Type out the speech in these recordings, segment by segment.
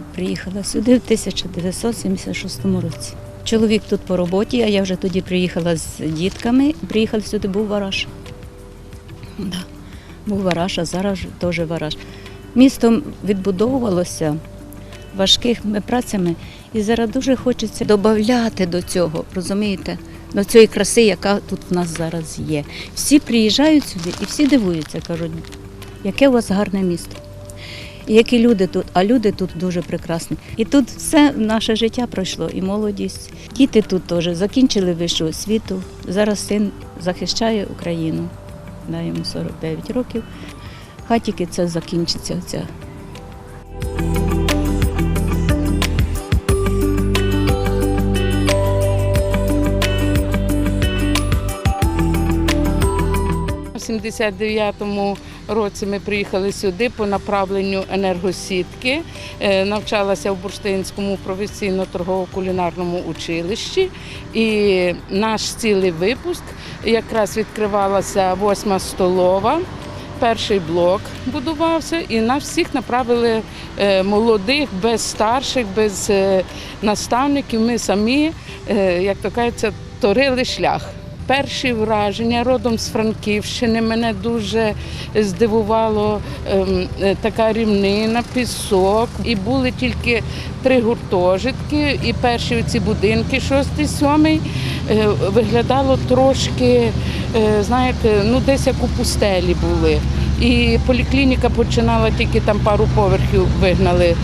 приїхала сюди в 1976 році. Чоловік тут по роботі, а я вже тоді приїхала з дітками. Приїхали сюди, був вараж. Да. Був вараж, а зараз теж вараж. Місто відбудовувалося важкими працями, і зараз дуже хочеться додати до цього, розумієте, до цієї краси, яка тут в нас зараз є. Всі приїжджають сюди і всі дивуються, кажуть, яке у вас гарне місто. Які люди тут, а люди тут дуже прекрасні. І тут все наше життя пройшло, і молодість. Діти тут теж закінчили вищу освіту. Зараз син захищає Україну. Да, йому 49 років. Хай тільки це закінчиться. Ця. У 79-му році ми приїхали сюди по направленню енергосітки. Е, Навчалася в Бурштинському професійно-торгово-кулінарному училищі. І наш цілий випуск якраз відкривалася восьма столова. Перший блок будувався, і нас всіх направили е, молодих, без старших, без е, наставників. Ми самі, як то кажеться, торили шлях. Перші враження родом з Франківщини мене дуже здивувало ем, е, така рівнина, пісок. І були тільки три гуртожитки, і перші ці будинки, шостий, сьомий, е, виглядало трошки, е, знаєте, ну десь як у пустелі були. І поліклініка починала тільки там пару поверхів вигнали,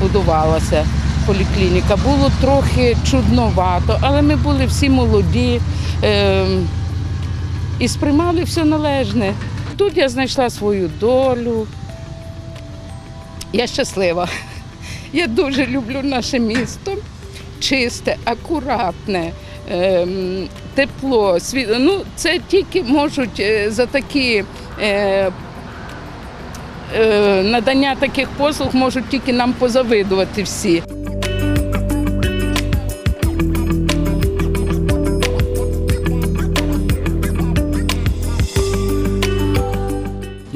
будувалася. Поліклініка було трохи чудновато, але ми були всі молоді е, і сприймали все належне. Тут я знайшла свою долю. Я щаслива. Я дуже люблю наше місто. Чисте, акуратне, ем, тепло, світ. Ну, це тільки можуть е, за такі е, е, надання таких послуг можуть тільки нам позавидувати всі.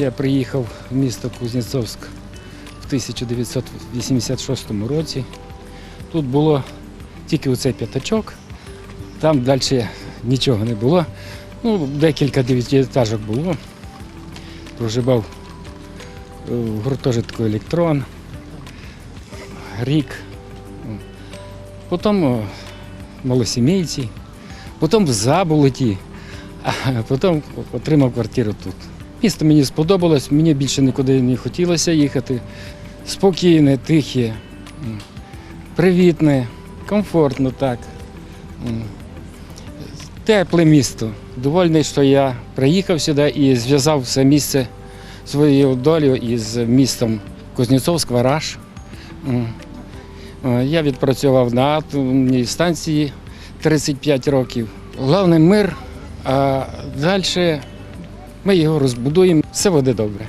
Я приїхав в місто Кузнєцовськ в 1986 році. Тут було тільки оцей п'ятачок, там далі нічого не було. Ну, декілька дев'ятиэтажок було. Проживав е, в гуртожитку електрон, рік. Потім малосімейці, потім в Заболоті, а потім отримав квартиру тут. Місто мені сподобалось, мені більше нікуди не хотілося їхати. Спокійне, тихе, привітне, комфортно так. Тепле місто. Довольний, що я приїхав сюди і зв'язав це місце своєю долею із містом Кузнєцовськ, Вараж. Е, Я відпрацював на атомній станції 35 років. Головне мир, а далі ми його розбудуємо, все буде добре.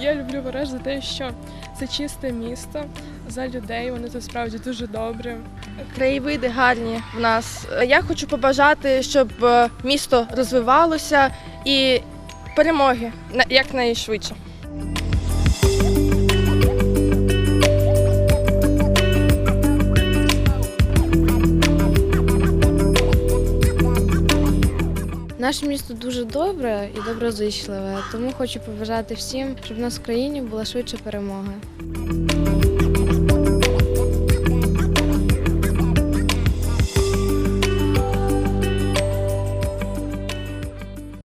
Я люблю Вараж за те, що це чисте місто, за людей, вони тут справді дуже добрі. Краєвиди гарні в нас. Я хочу побажати, щоб е, місто розвивалося і перемоги на- якнайшвидше. Наше місто дуже добре і доброзичливе, тому хочу побажати всім, щоб в нас в країні була швидше перемога.